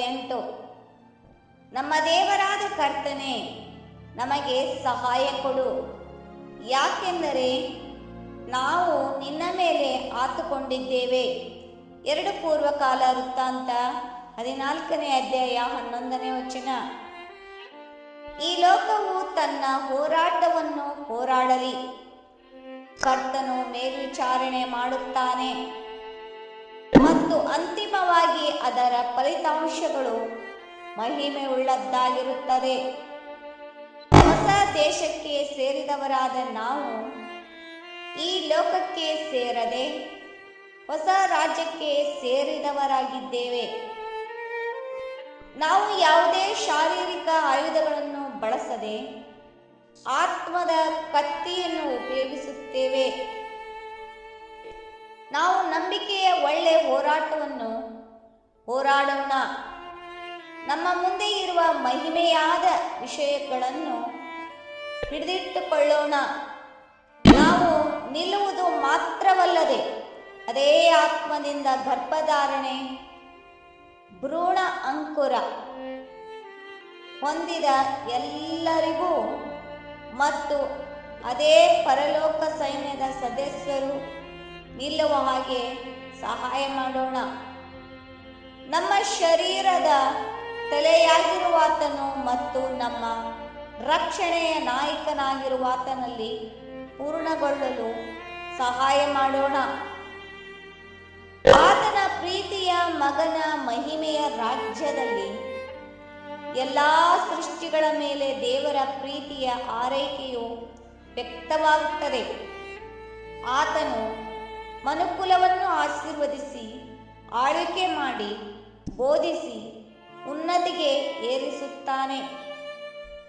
ಎಂಟು ನಮ್ಮ ದೇವರಾದ ಕರ್ತನೆ, ನಮಗೆ ಸಹಾಯ ಕೊಡು. ಯಾಕೆಂದರೆ ನಾವು ನಿನ್ನ ಮೇಲೆ ಆತುಕೊಂಡಿದ್ದೇವೆ. ಎರಡು ಪೂರ್ವಕಾಲ ವೃತ್ತಾಂತ ಹದಿನಾಲ್ಕನೇ ಅಧ್ಯಾಯ ಹನ್ನೊಂದನೇ ವಚನ. ಈ ಲೋಕವು ತನ್ನ ಹೋರಾಟವನ್ನು ಹೋರಾಡಲಿ. ಕರ್ತನು ಮೇಲ್ವಿಚಾರಣೆ ಮಾಡುತ್ತಾನೆ. ಅಂತಿಮವಾಗಿ ಅದರ ಫಲಿತಾಂಶಗಳು ಮಹಿಮೆ ಉಳ್ಳದ್ದಾಗಿರುತ್ತದೆ ಹೊಸ ದೇಶಕ್ಕೆ ಸೇರಿದವರಾದ ನಾವು ಈ ಲೋಕಕ್ಕೆ ಸೇರದೆ ಹೊಸ ರಾಜ್ಯಕ್ಕೆ ಸೇರಿದವರಾಗಿದ್ದೇವೆ. ನಾವು ಯಾವುದೇ ಶಾರೀರಿಕ ಆಯುಧಗಳನ್ನು ಬಳಸದೆ ಆತ್ಮದ ಕತ್ತಿಯನ್ನು ಉಪಯೋಗಿಸುತ್ತೇವೆ. ನಾವು ನಂಬಿಕೆಯ ಒಳ್ಳೆ ಹೋರಾಟವನ್ನು ಹೋರಾಡೋಣ. ನಮ್ಮ ಮುಂದೆ ಇರುವ ಮಹಿಮೆಯಾದ ವಿಷಯಗಳನ್ನು ಹಿಡಿದಿಟ್ಟುಕೊಳ್ಳೋಣ. ನಾವು ನಿಲ್ಲುವುದು ಮಾತ್ರವಲ್ಲದೆ ಅದೇ ಆತ್ಮದಿಂದ ಗರ್ಭಧಾರಣೆ, ಭ್ರೂಣ ಅಂಕುರ ಹೊಂದಿದ ಎಲ್ಲರಿಗೂ ಮತ್ತು ಅದೇ ಪರಲೋಕ ಸೈನ್ಯದ ಸದಸ್ಯರು ನಿಲ್ಲುವ ಹಾಗೆ ಸಹಾಯ ಮಾಡೋಣ. ನಮ್ಮ ಶರೀರದ ತಲೆಯಾಗಿರುವಾತನು ಮತ್ತು ನಮ್ಮ ರಕ್ಷಣೆಯ ನಾಯಕನಾಗಿರುವಾತನಲ್ಲಿ ಪೂರ್ಣಗೊಳ್ಳಲು ಸಹಾಯ ಮಾಡೋಣ. ಆತನ ಪ್ರೀತಿಯ ಮಗನ ಮಹಿಮೆಯ ರಾಜ್ಯದಲ್ಲಿ ಎಲ್ಲ ಸೃಷ್ಟಿಗಳ ಮೇಲೆ ದೇವರ ಪ್ರೀತಿಯ ಆರೈಕೆಯು ವ್ಯಕ್ತವಾಗುತ್ತದೆ. ಆತನು ಮನುಕುಲವನ್ನು ಆಶೀರ್ವದಿಸಿ ಆಳ್ವಿಕೆ ಮಾಡಿ ಬೋಧಿಸಿ ಉನ್ನತಿಗೆ ಏರಿಸುತ್ತಾನೆ.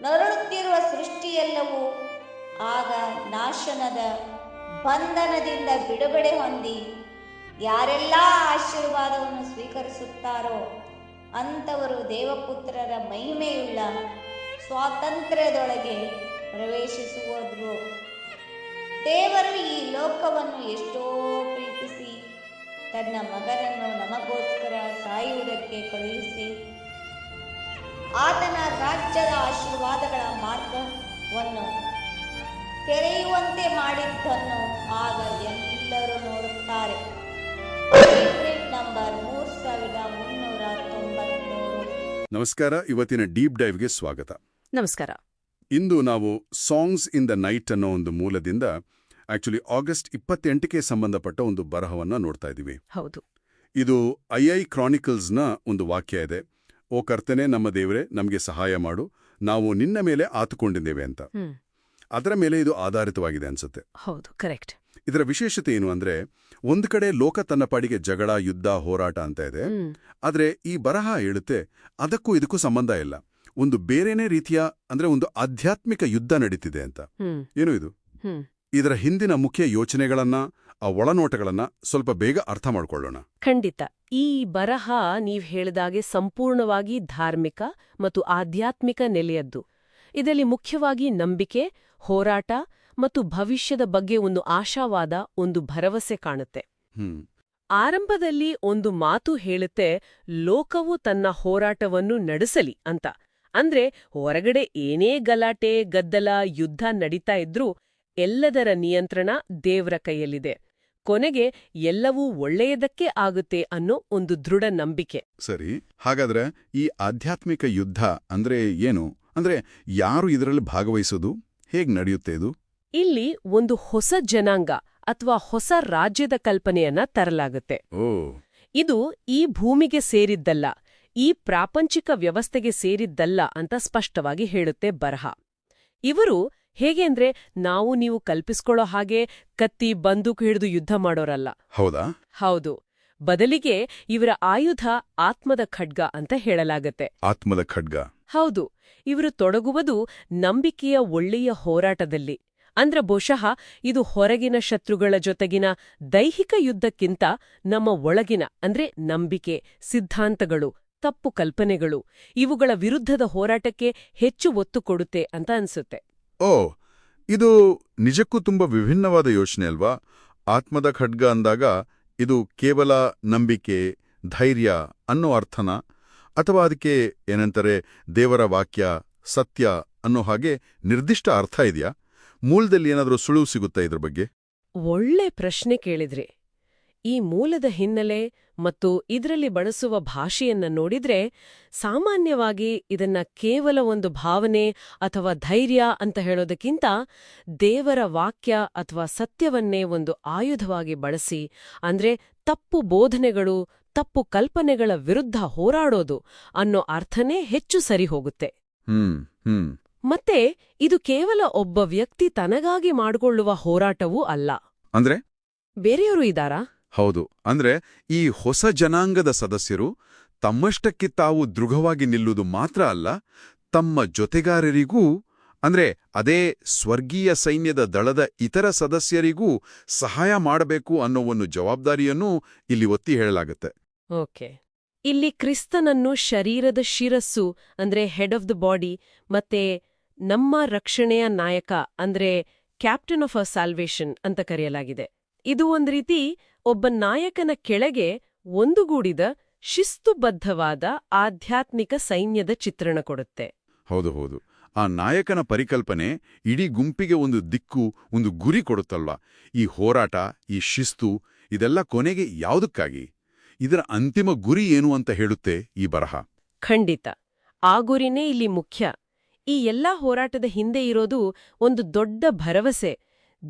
ನರಳುತ್ತಿರುವ ಸೃಷ್ಟಿಯೆಲ್ಲವೂ ಆಗ ನಾಶನದ ಬಂಧನದಿಂದ ಬಿಡುಗಡೆ ಹೊಂದಿ ಯಾರೆಲ್ಲ ಆಶೀರ್ವಾದವನ್ನು ಸ್ವೀಕರಿಸುತ್ತಾರೋ ಅಂಥವರು ದೇವಪುತ್ರರ ಮಹಿಮೆಯುಳ್ಳ ಸ್ವಾತಂತ್ರ್ಯದೊಳಗೆ ಪ್ರವೇಶಿಸುವುದರು. ದೇವರು ಈ ಲೋಕವನ್ನು ಎಷ್ಟೋ ತನ್ನ ಮಗನನ್ನು ನಮಗೋಸ್ಕರ ಸಾಯುವುದಕ್ಕೆ ಕಳುಹಿಸಿ ಆತನ ರಾಜ್ಯದ ಆಶೀರ್ವಾದಗಳ ಮಾರ್ಗವನ್ನು ತೆರೆಯುವಂತೆ ಮಾಡಿದ್ದನ್ನು ಆಗ ಎಲ್ಲರೂ ನೋಡುತ್ತಾರೆ. ನಂಬರ್ ಮೂರು ಸಾವಿರದ ಮುನ್ನೂರ ತೊಂಬತ್ಮೂರು. ನಮಸ್ಕಾರ ಇವತ್ತಿನ ಡೀಪ್ ಡೈವ್ಗೆ ಸ್ವಾಗತ. ನಮಸ್ಕಾರ. ಇಂದು ನಾವು ಸಾಂಗ್ಸ್ ಇನ್ ದ ನೈಟ್ ಅನ್ನೋ ಒಂದು ಮೂಲದಿಂದ ಆಕ್ಚುಲಿ ಆಗಸ್ಟ್ ಇಪ್ಪತ್ತೆಂಟಕ್ಕೆ ಸಂಬಂಧಪಟ್ಟ ಒಂದು ಬರಹವನ್ನ ನೋಡ್ತಾ ಇದ್ದೀವಿ. ಹೌದು. ಇದು ಐ ಐ ಕ್ರಾನಿಕಲ್ಸ್ನ ಒಂದು ವಾಕ್ಯ ಇದೆ. ಓ ಕರ್ತನೆ ನಮ್ಮ ದೇವರೇ ನಮಗೆ ಸಹಾಯ ಮಾಡು. ನಾವು ನಿನ್ನ ಮೇಲೆ ಆತುಕೊಂಡಿದ್ದೇವೆ ಅಂತ. ಅದರ ಮೇಲೆ ಇದು ಆಧಾರಿತವಾಗಿದೆ ಅನ್ಸುತ್ತೆ. ಹೌದು ಕರೆಕ್ಟ್. ಇದರ ವಿಶೇಷತೆ ಏನು ಅಂದ್ರೆ ಒಂದು ಕಡೆ ಲೋಕ ತನ್ನ ಪಾಡಿಗೆ ಜಗಳ ಯುದ್ಧ ಹೋರಾಟ ಅಂತ ಇದೆ. ಆದರೆ ಈ ಬರಹ ಹೇಳುತ್ತೆ ಅದಕ್ಕೂ ಇದಕ್ಕೂ ಸಂಬಂಧ ಇಲ್ಲ. ಒಂದು ಬೇರೆನೇ ರೀತಿಯ ಅಂದ್ರೆ ಒಂದು ಆಧ್ಯಾತ್ಮಿಕ ಯುದ್ಧ ನಡೀತಿದೆ ಅಂತ. ಏನು ಇದು? ಇದರ ಹಿಂದಿನ ಮುಖ್ಯ ಯೋಚನೆಗಳನ್ನ ಆ ಒಳನೋಟಗಳನ್ನ ಸ್ವಲ್ಪ ಬೇಗ ಅರ್ಥ ಮಾಡಿಕೊಳ್ಳೋಣ. ಖಂಡಿತ. ಈ ಬರಹ ನೀವ್ ಹೇಳಿದಾಗೆ ಸಂಪೂರ್ಣವಾಗಿ ಧಾರ್ಮಿಕ ಮತ್ತು ಆಧ್ಯಾತ್ಮಿಕ ನೆಲೆಯದ್ದು. ಇದರಲ್ಲಿ ಮುಖ್ಯವಾಗಿ ನಂಬಿಕೆ ಹೋರಾಟ ಮತ್ತು ಭವಿಷ್ಯದ ಬಗ್ಗೆ ಒಂದು ಆಶಾವಾದ ಒಂದು ಭರವಸೆ ಕಾಣುತ್ತೆ. ಹ್ಮ್. ಆರಂಭದಲ್ಲಿ ಒಂದು ಮಾತು ಹೇಳುತ್ತೆ ಲೋಕವು ತನ್ನ ಹೋರಾಟವನ್ನು ನಡೆಸಲಿ ಅಂತ. ಅಂದ್ರೆ ಹೊರಗಡೆ ಏನೇ ಗಲಾಟೆ ಗದ್ದಲ ಯುದ್ಧ ನಡೀತಾ ಇದ್ರೂ ಎಲ್ಲದರ ನಿಯಂತ್ರಣ ದೇವ್ರ ಕೈಯಲ್ಲಿದೆ. ಕೊನೆಗೆ ಎಲ್ಲವೂ ಒಳ್ಳೆಯದಕ್ಕೆ ಆಗುತ್ತೆ ಅನ್ನೋ ಒಂದು ದೃಢ ನಂಬಿಕೆ. ಸರಿ ಹಾಗಾದ್ರೆ ಈ ಆಧ್ಯಾತ್ಮಿಕ ಯುದ್ಧ ಅಂದ್ರೆ ಏನು? ಅಂದ್ರೆ ಯಾರು ಇದರಲ್ಲಿ ಭಾಗವಹಿಸೋದು? ಹೇಗ್ ನಡೆಯುತ್ತೆ ಇದು? ಇಲ್ಲಿ ಒಂದು ಹೊಸ ಜನಾಂಗ ಅಥವಾ ಹೊಸ ರಾಜ್ಯದ ಕಲ್ಪನೆಯನ್ನ ತರಲಾಗುತ್ತೆ. ಓ. ಇದು ಈ ಭೂಮಿಗೆ ಸೇರಿದ್ದಲ್ಲ ಈ ಪ್ರಾಪಂಚಿಕ ವ್ಯವಸ್ಥೆಗೆ ಸೇರಿದ್ದಲ್ಲ ಅಂತ ಸ್ಪಷ್ಟವಾಗಿ ಹೇಳುತ್ತೆ ಬರಹ. ಇವರು ಹೇಗೆಂದ್ರೆ ನಾವು ನೀವು ಕಲ್ಪಿಸ್ಕೊಳ್ಳೋ ಹಾಗೆ ಕತ್ತಿ ಬಂದೂಕು ಹಿಡಿದು ಯುದ್ಧ ಮಾಡೋರಲ್ಲ. ಹೌದಾ? ಹೌದು. ಬದಲಿಗೆ ಇವರ ಆಯುಧ ಆತ್ಮದ ಖಡ್ಗ ಅಂತ ಹೇಳಲಾಗತ್ತೆ. ಆತ್ಮದ ಖಡ್ಗ. ಹೌದು. ಇವರು ತೊಡಗುವುದು ನಂಬಿಕೆಯ ಒಳ್ಳೆಯ ಹೋರಾಟದಲ್ಲಿ. ಅಂದ್ರ ಬಹುಶಃ ಇದು ಹೊರಗಿನ ಶತ್ರುಗಳ ಜೊತೆಗಿನ ದೈಹಿಕ ಯುದ್ಧಕ್ಕಿಂತ ನಮ್ಮ ಒಳಗಿನ ಅಂದ್ರೆ ನಂಬಿಕೆ ಸಿದ್ಧಾಂತಗಳು ತಪ್ಪು ಕಲ್ಪನೆಗಳು ಇವುಗಳ ವಿರುದ್ಧದ ಹೋರಾಟಕ್ಕೆ ಹೆಚ್ಚು ಒತ್ತು ಕೊಡುತ್ತೆ ಅಂತ ಅನ್ಸುತ್ತೆ. ಓ, ಇದು ನಿಜಕ್ಕೂ ತುಂಬಾ ವಿಭಿನ್ನವಾದ ಯೋಚನೆ ಅಲ್ವಾ? ಆತ್ಮದ ಖಡ್ಗ ಅಂದಾಗ ಇದು ಕೇವಲ ನಂಬಿಕೆ, ಧೈರ್ಯ ಅನ್ನೋ ಅರ್ಥನ? ಅಥವಾ ಅದಕ್ಕೆ ಏನಂತಾರೆ ದೇವರ ವಾಕ್ಯ, ಸತ್ಯ ಅನ್ನೋ ಹಾಗೆ ನಿರ್ದಿಷ್ಟ ಅರ್ಥ ಇದೆಯಾ? ಮೂಲದಲ್ಲಿ ಏನಾದರೂ ಸುಳುವು ಸಿಗುತ್ತಾ ಇದ್ರ ಬಗ್ಗೆ? ಒಳ್ಳೆ ಪ್ರಶ್ನೆ ಕೇಳಿದ್ರಿ. ಈ ಮೂಲದ ಹಿನ್ನೆಲೆ ಮತ್ತು ಇದರಲ್ಲಿ ಬಳಸುವ ಭಾಷೆಯನ್ನ ನೋಡಿದ್ರೆ ಸಾಮಾನ್ಯವಾಗಿ ಇದನ್ನ ಕೇವಲ ಒಂದು ಭಾವನೆ ಅಥವಾ ಧೈರ್ಯ ಅಂತ ಹೇಳೋದಕ್ಕಿಂತ ದೇವರ ವಾಕ್ಯ ಅಥವಾ ಸತ್ಯವನ್ನೇ ಒಂದು ಆಯುಧವಾಗಿ ಬಳಸಿ ಅಂದ್ರೆ ತಪ್ಪು ಬೋಧನೆಗಳು ತಪ್ಪು ಕಲ್ಪನೆಗಳ ವಿರುದ್ಧ ಹೋರಾಡೋದು ಅನ್ನೋ ಅರ್ಥನೇ ಹೆಚ್ಚು ಸರಿ ಹೋಗುತ್ತೆ. ಮತ್ತೆ ಇದು ಕೇವಲ ಒಬ್ಬ ವ್ಯಕ್ತಿ ತನಗಾಗಿ ಮಾಡಿಕೊಳ್ಳುವ ಹೋರಾಟವೂ ಅಲ್ಲ. ಅಂದ್ರೆ? ಬೇರೆಯವರು ಇದ್ದಾರಾ? ಹೌದು. ಅಂದ್ರೆ ಈ ಹೊಸ ಜನಾಂಗದ ಸದಸ್ಯರು ತಮ್ಮಷ್ಟಕ್ಕೆ ತಾವು ದೃಢವಾಗಿ ನಿಲ್ಲುವುದು ಮಾತ್ರ ಅಲ್ಲ, ತಮ್ಮ ಜೊತೆಗಾರರಿಗೂ, ಅಂದ್ರೆ ಅದೇ ಸ್ವರ್ಗೀಯ ಸೈನ್ಯದ ದಳದ ಇತರ ಸದಸ್ಯರಿಗೂ ಸಹಾಯ ಮಾಡಬೇಕು ಅನ್ನೋ ಒಂದು ಜವಾಬ್ದಾರಿಯನ್ನೂ ಇಲ್ಲಿ ಒತ್ತಿ ಹೇಳಲಾಗುತ್ತೆ. ಓಕೆ. ಇಲ್ಲಿ ಕ್ರಿಸ್ತನನ್ನು ಶರೀರದ ಶಿರಸ್ಸು, ಅಂದ್ರೆ ಹೆಡ್ ಆಫ್ ದ ಬಾಡಿ ಮತ್ತೆ ನಮ್ಮ ರಕ್ಷಣೆಯ ನಾಯಕ, ಅಂದ್ರೆ ಕ್ಯಾಪ್ಟನ್ ಆಫ್ ಅ ಸಾಲ್ವೇಷನ್ ಅಂತ ಕರೆಯಲಾಗಿದೆ. ಇದು ಒಂದು ರೀತಿ ಒಬ್ಬ ನಾಯಕನ ಕೆಳಗೆ ಒಂದುಗೂಡಿದ ಶಿಸ್ತುಬದ್ಧವಾದ ಆಧ್ಯಾತ್ಮಿಕ ಸೈನ್ಯದ ಚಿತ್ರಣ ಕೊಡುತ್ತೆ. ಹೌದು ಹೌದು. ಆ ನಾಯಕನ ಪರಿಕಲ್ಪನೆ ಇಡೀ ಗುಂಪಿಗೆ ಒಂದು ದಿಕ್ಕು ಒಂದು ಗುರಿ ಕೊಡುತ್ತಲ್ವಾ? ಈ ಹೋರಾಟ ಈ ಶಿಸ್ತು ಇದೆಲ್ಲ ಕೊನೆಗೆ ಯಾವುದಕ್ಕಾಗಿ? ಇದರ ಅಂತಿಮ ಗುರಿ ಏನು ಅಂತ ಹೇಳುತ್ತೆ ಈ ಬರಹ. ಖಂಡಿತ. ಆ ಗುರಿನೇ ಇಲ್ಲಿ ಮುಖ್ಯ. ಈ ಎಲ್ಲಾ ಹೋರಾಟದ ಹಿಂದೆ ಇರೋದು ಒಂದು ದೊಡ್ಡ ಭರವಸೆ.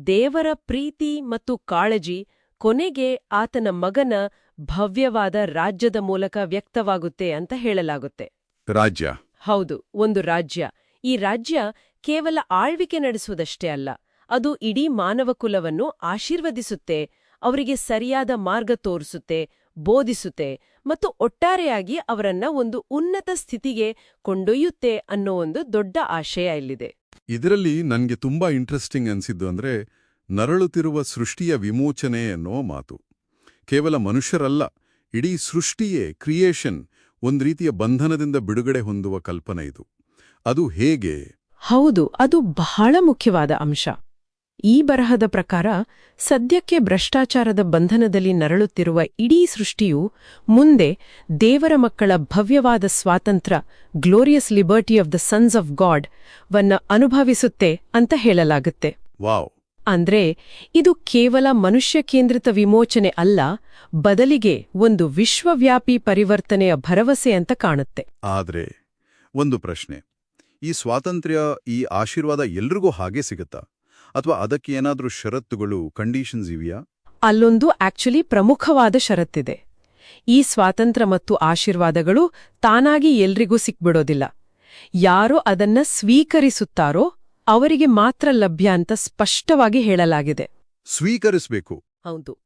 ದೇವರ ಪ್ರೀತಿ ಮತ್ತು ಕಾಳಜಿ ಕೊನೆಗೆ ಆತನ ಮಗನ ಭವ್ಯವಾದ ರಾಜ್ಯದ ಮೂಲಕ ವ್ಯಕ್ತವಾಗುತ್ತೆ ಅಂತ ಹೇಳಲಾಗುತ್ತೆ. ರಾಜ್ಯ. ಹೌದು ಒಂದು ರಾಜ್ಯ. ಈ ರಾಜ್ಯ ಕೇವಲ ಆಳ್ವಿಕೆ ನಡೆಸುವುದಷ್ಟೇ ಅಲ್ಲ ಅದು ಇಡೀ ಮಾನವಕುಲವನ್ನು ಆಶೀರ್ವದಿಸುತ್ತೆ ಅವರಿಗೆ ಸರಿಯಾದ ಮಾರ್ಗ ತೋರಿಸುತ್ತೆ ಬೋಧಿಸುತ್ತೆ ಮತ್ತು ಒಟ್ಟಾರೆಯಾಗಿ ಅವರನ್ನ ಒಂದು ಉನ್ನತ ಸ್ಥಿತಿಗೆ ಕೊಂಡೊಯ್ಯುತ್ತೆ ಅನ್ನೋ ಒಂದು ದೊಡ್ಡ ಆಶಯ ಇಲ್ಲಿದೆ. ಇದರಲ್ಲಿ ನನಗೆ ತುಂಬಾ ಇಂಟ್ರೆಸ್ಟಿಂಗ್ ಅನ್ಸಿದ್ದು ಅಂದ್ರೆ ನರಳುತ್ತಿರುವ ಸೃಷ್ಟಿಯ ವಿಮೋಚನೆ ಅನ್ನೋ ಮಾತು. ಕೇವಲ ಮನುಷ್ಯರಲ್ಲ ಇಡೀ ಸೃಷ್ಟಿಯೇ ಕ್ರಿಯೇಷನ್ ಒಂದು ರೀತಿಯ ಬಂಧನದಿಂದ ಬಿಡುಗಡೆ ಹೊಂದುವ ಕಲ್ಪನೆ ಇದು. ಅದು ಹೇಗೆ? ಹೌದು ಅದು ಬಹಳ ಮುಖ್ಯವಾದ ಅಂಶ. ಈ ಬರಹದ ಪ್ರಕಾರ ಸದ್ಯಕ್ಕೆ ಭ್ರಷ್ಟಾಚಾರದ ಬಂಧನದಲ್ಲಿ ನರಳುತ್ತಿರುವ ಇಡೀ ಸೃಷ್ಟಿಯು ಮುಂದೆ ದೇವರ ಮಕ್ಕಳ ಭವ್ಯವಾದ ಸ್ವಾತಂತ್ರ್ಯ glorious liberty of the sons of God ವನ್ನ ಅನುಭವಿಸುತ್ತೆ ಅಂತ ಹೇಳಲಾಗುತ್ತೆ. ವಾವ್. ಅಂದ್ರೆ ಇದು ಕೇವಲ ಮನುಷ್ಯ ಕೇಂದ್ರಿತ ವಿಮೋಚನೆ ಅಲ್ಲ ಬದಲಿಗೆ ಒಂದು ವಿಶ್ವವ್ಯಾಪಿ ಪರಿವರ್ತನೆಯ ಭರವಸೆ ಅಂತ ಕಾಣುತ್ತೆ. ಆದ್ರೆ ಒಂದು ಪ್ರಶ್ನೆ. ಈ ಸ್ವಾತಂತ್ರ್ಯ ಈ ಆಶೀರ್ವಾದ ಎಲ್ರಿಗೂ ಹಾಗೆ ಸಿಗುತ್ತಾ? ಅಥವಾ ಅದಕ್ಕೆ ಏನಾದರೂ ಷರತ್ತುಗಳು ಕಂಡೀಷನ್ಸ್ ಇವೆಯಾ? ಅಲ್ಲೊಂದು ಆಕ್ಚುಲಿ ಪ್ರಮುಖವಾದ ಷರತ್ತಿದೆ. ಈ ಸ್ವಾತಂತ್ರ್ಯ ಮತ್ತು ಆಶೀರ್ವಾದಗಳು ತಾನಾಗಿ ಎಲ್ರಿಗೂ ಸಿಕ್ಬಿಡೋದಿಲ್ಲ. ಯಾರೋ ಅದನ್ನ ಸ್ವೀಕರಿಸುತ್ತಾರೋ ಅವರಿಗೆ ಮಾತ್ರ ಲಭ್ಯ ಅಂತ ಸ್ಪಷ್ಟವಾಗಿ ಹೇಳಲಾಗಿದೆ. ಸ್ವೀಕರಿಸಬೇಕು. ಹೌದು.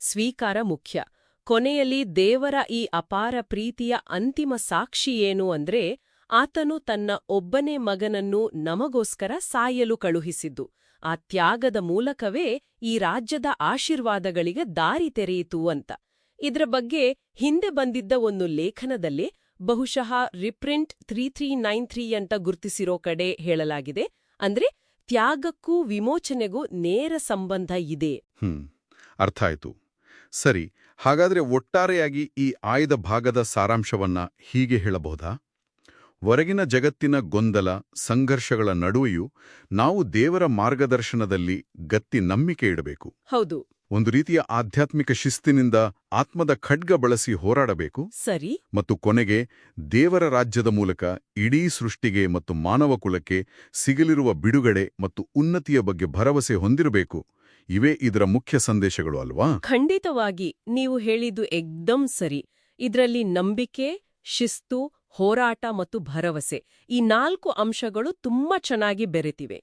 ಸ್ವೀಕಾರ ಮುಖ್ಯ. ಕೊನೆಯಲ್ಲಿ ದೇವರ ಈ ಅಪಾರ ಪ್ರೀತಿಯ ಅಂತಿಮ ಸಾಕ್ಷಿ ಏನು ಅಂದ್ರೆ ಆತನು ತನ್ನ ಒಬ್ಬನೇ ಮಗನನ್ನು ನಮಗೋಸ್ಕರ ಸಾಯಲು ಕಳುಹಿಸಿದ್ದು. ಆ ತ್ಯಾಗದ ಮೂಲಕವೇ ಈ ರಾಜ್ಯದ ಆಶೀರ್ವಾದಗಳಿಗೆ ದಾರಿ ತೆರೆಯಿತು ಅಂತ. ಇದ್ರ ಬಗ್ಗೆ ಹಿಂದೆ ಬಂದಿದ್ದ ಒಂದು ಲೇಖನದಲ್ಲಿ ಬಹುಶಃ reprint three three nine three ಅಂತ ಗುರ್ತಿಸಿರೋ ಕಡೆ ಹೇಳಲಾಗಿದೆ. ಅಂದ್ರೆ ತ್ಯಾಗಕ್ಕೂ ವಿಮೋಚನೆಗೂ ನೇರ ಸಂಬಂಧ ಇದೆ. ಹ್ಮ್ ಅರ್ಥ ಆಯ್ತು. ಸರಿ ಹಾಗಾದ್ರೆ ಒಟ್ಟಾರೆಯಾಗಿ ಈ ಆಯ್ದ ಭಾಗದ ಸಾರಾಂಶವನ್ನ ಹೀಗೆ ಹೇಳಬಹುದಾ? ಹೊರಗಿನ ಜಗತ್ತಿನ ಗೊಂದಲ ಸಂಘರ್ಷಗಳ ನಡುವೆಯೂ ನಾವು ದೇವರ ಮಾರ್ಗದರ್ಶನದಲ್ಲಿ ಗತ್ತಿ ನಂಬಿಕೆ ಇಡಬೇಕು. ಹೌದು. ಒಂದು ರೀತಿಯ ಆಧ್ಯಾತ್ಮಿಕ ಶಿಸ್ತಿನಿಂದ ಆತ್ಮದ ಖಡ್ಗ ಬಳಸಿ ಹೋರಾಡಬೇಕು ಸರಿ. ಮತ್ತು ಕೊನೆಗೆ ದೇವರ ರಾಜ್ಯದ ಮೂಲಕ ಇಡೀ ಸೃಷ್ಟಿಗೆ ಮತ್ತು ಮಾನವ ಕುಲಕ್ಕೆ ಸಿಗಲಿರುವ ಬಿಡುಗಡೆ ಮತ್ತು ಉನ್ನತಿಯ ಬಗ್ಗೆ ಭರವಸೆ ಹೊಂದಿರಬೇಕು. ಇವೇ ಇದರ ಮುಖ್ಯ ಸಂದೇಶಗಳು ಅಲ್ವಾ? ಖಂಡಿತವಾಗಿ ನೀವು ಹೇಳಿದ್ದು ಎಕ್ದಂ ಸರಿ. ಇದರಲ್ಲಿ ನಂಬಿಕೆ ಶಿಸ್ತು ಹೋರಾಟ ಮತ್ತು ಭರವಸೆ ಈ ನಾಲ್ಕು ಅಂಶಗಳು ತುಂಬಾ ಚೆನ್ನಾಗಿ ಬೆರೆತಿವೆ.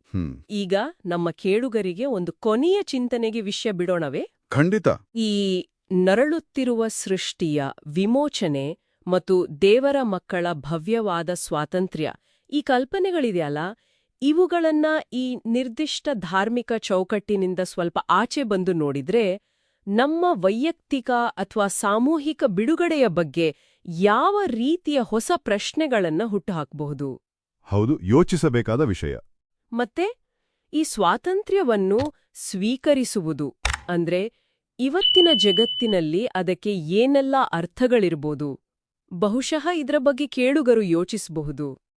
ಈಗ ನಮ್ಮ ಕೇಳುಗರಿಗೆ ಒಂದು ಕೊನೆಯ ಚಿಂತನೆಗೆ ವಿಷಯ ಬಿಡೋಣವೇ? ಖಂಡಿತ. ಈ ನರಳುತ್ತಿರುವ ಸೃಷ್ಟಿಯ ವಿಮೋಚನೆ ಮತ್ತು ದೇವರ ಮಕ್ಕಳ ಭವ್ಯವಾದ ಸ್ವಾತಂತ್ರ್ಯ ಈ ಕಲ್ಪನೆಗಳಿದೆಯಲ್ಲ? ಇವುಗಳನ್ನ ಈ ನಿರ್ದಿಷ್ಟ ಧಾರ್ಮಿಕ ಚೌಕಟ್ಟಿನಿಂದ ಸ್ವಲ್ಪ ಆಚೆ ಬಂದು ನೋಡಿದ್ರೆ ನಮ್ಮ ವೈಯಕ್ತಿಕ ಅಥವಾ ಸಾಮೂಹಿಕ ಬಿಡುಗಡೆಯ ಬಗ್ಗೆ ಯಾವ ರೀತಿಯ ಹೊಸ ಪ್ರಶ್ನೆಗಳನ್ನ ಹುಟ್ಟುಹಾಕಬಹುದು? ಹೌದು ಯೋಚಿಸಬೇಕಾದ ವಿಷಯ. ಮತ್ತೆ ಈ ಸ್ವಾತಂತ್ರ್ಯವನ್ನು ಸ್ವೀಕರಿಸುವುದು ಅಂದ್ರೆ ಇವತ್ತಿನ ಜಗತ್ತಿನಲ್ಲಿ ಅದಕ್ಕೆ ಏನೆಲ್ಲ ಅರ್ಥಗಳಿರ್ಬೋದು? ಬಹುಶಃ ಇದರ ಬಗ್ಗೆ ಕೇಳುಗರು ಯೋಚಿಸಬಹುದು.